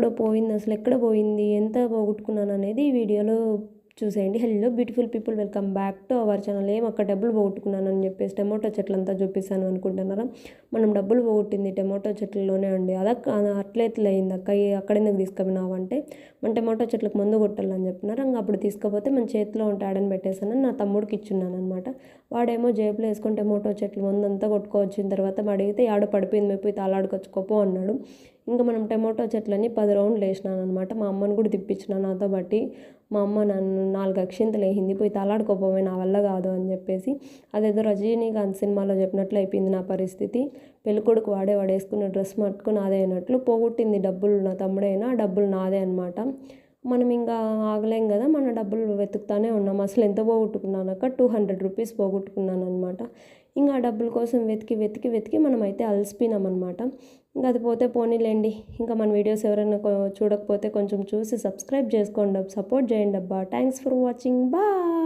ఎక్కడ పోయింది అసలు ఎక్కడ పోయింది ఎంత పోగొట్టుకున్నాను అనేది ఈ వీడియోలో చూసేయండి. Hello beautiful people welcome back to our channel ఏం అక్కడ డబ్బులు పోగొట్టుకున్నాను అని చెప్పేసి టమోటో చెట్లంతా చూపిస్తాను అనుకుంటున్నారా? మనం డబ్బులు పోగొట్టింది టమోటో చెట్లలోనే అండి. అదక్క అట్లయితే అయింది అక్క. అక్కడ ఎందుకు తీసుకున్నావు అంటే మన టమోటో చెట్లకు మందు కొట్టాలని చెప్పినారు. ఇంకా అప్పుడు తీసుకపోతే మన చేతిలో ఉంటే ఆడని పెట్టేసాను నా తమ్ముడికి ఇచ్చున్నాను అనమాట వాడేమో జేబులో వేసుకొని టమోటో చెట్లు మందంతా కొట్టుకోవచ్చిన తర్వాత అడిగితే ఆడ పడిపోయింది పోయి తాళాడుకొచ్చుకోపో అన్నాడు. ఇంకా మనం టమోటో చెట్లని పది రౌండ్లు వేసినాను అనమాట మా అమ్మని కూడా తిప్పించిన నాతో బట్టి మా అమ్మ నన్ను నాలుగు అక్షింతలు వేసింది పోయి తలాడుకోపోవే నా వల్ల కాదు అని చెప్పేసి అదేదో రజనీకాంత్ సినిమాలో చెప్పినట్లు అయిపోయింది నా పరిస్థితి. పెళ్ళికొడుకు వాడే వాడేసుకున్న డ్రెస్ మట్టుకు నాదే అయినట్లు పోగొట్టింది డబ్బులు నా తమ్ముడైనా డబ్బులు నాదే అనమాట మనం ఇంకా ఆగలేం కదా మన డబ్బులు వెతుకుతానే ఉన్నాం. అసలు ఎంత పోగొట్టుకున్నానక్క? టూ హండ్రెడ్ రూపీస్ పోగొట్టుకున్నాను అనమాట ఇంకా ఆ డబ్బుల కోసం వెతికి వెతికి వెతికి మనం అయితే అలసిపోయినాం అనమాట ఇంకా అది పోతే పోనీలేండి. ఇంకా మన వీడియోస్ ఎవరైనా చూడకపోతే కొంచెం చూసి సబ్స్క్రైబ్ చేసుకోండి. సపోర్ట్ చేయండి అబ్బా. Thanks for watching bye